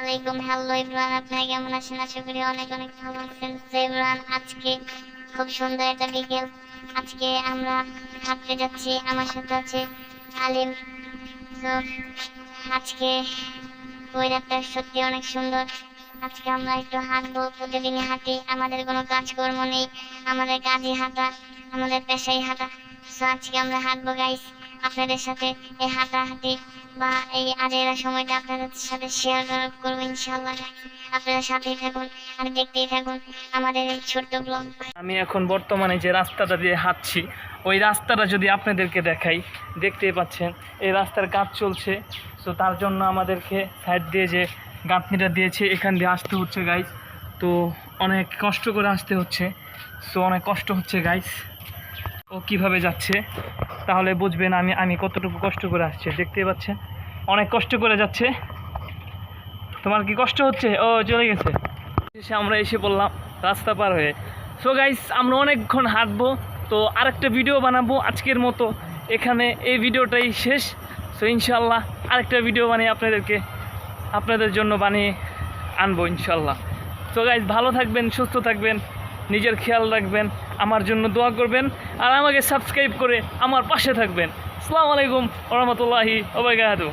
Hello কেমন আছেন? আশা করি অনেক অনেক ভালো আছেন। আজকে খুব সুন্দর একটা বিকেল। আজকে আমরা হাঁটতে যাচ্ছি। আমার সাথে আছে আলিম। তো আজকে ওয়েদারটা সত্যি অনেক সুন্দর। আজকে আমরা একটু হাঁটবো। প্রতিদিনই হাঁটি। আমাদের কোনো কাজকর্ম নেই। আমাদের কাজই হাঁটা। আমাদের পেশাই হাঁটা। তো আজকে আমরা হাঁটবো গাইস আপনাদের সাথে এই হাঁটাহাঁটি বা এই আজেরা সময়টা আপনাদের সাথে শেয়ার করব ইনশাল্লাহ আপনারা সাথেই থাকুন আর দেখতেই থাকুন আমাদের এই ছোট্ট ব্লগ আমি এখন বর্তমানে যে রাস্তাটা দিয়ে হাঁটছি, ওই রাস্তাটা যদি আপনাদেরকে দেখাই, দেখতেই পাচ্ছেন, এই রাস্তার কাজ চলছে। তো তার জন্য আমাদেরকে সাইড দিয়ে যে গাঁথনিটা দিয়েছে, এখান দিয়ে আসতে হচ্ছে গাইস তো অনেক কষ্ট করে আসতে হচ্ছে। সো অনেক কষ্ট হচ্ছে গাইস ও কীভাবে যাচ্ছে? তাহলে বুঝবেন আমি আমি কতটুকু কষ্ট করে আসছে। দেখতে পাচ্ছেন? অনেক কষ্ট করে যাচ্ছে। তোমার কি কষ্ট হচ্ছে? ও, চলে গেছে। এসে আমরা এসে বললাম রাস্তা পার হয়ে। সো গাইস আমরা অনেকক্ষণ হাঁটবো। তো আরেকটা ভিডিও বানাবো আজকের মতো। এখানে এই ভিডিওটাই শেষ। সো ইনশাল্লাহ আরেকটা ভিডিও বানিয়ে আপনাদেরকে, আপনাদের জন্য বানিয়ে আনব ইনশাল্লাহ সো গাইস ভালো থাকবেন, সুস্থ থাকবেন। নিজের খেয়াল রাখবেন, আমার জন্য দোয়া করবেন, আর আমাকে সাবস্ক্রাইব করে আমার পাশে থাকবেন। আসসালামু আলাইকুম রহমতুল্লাহি ওবাইকাহাতু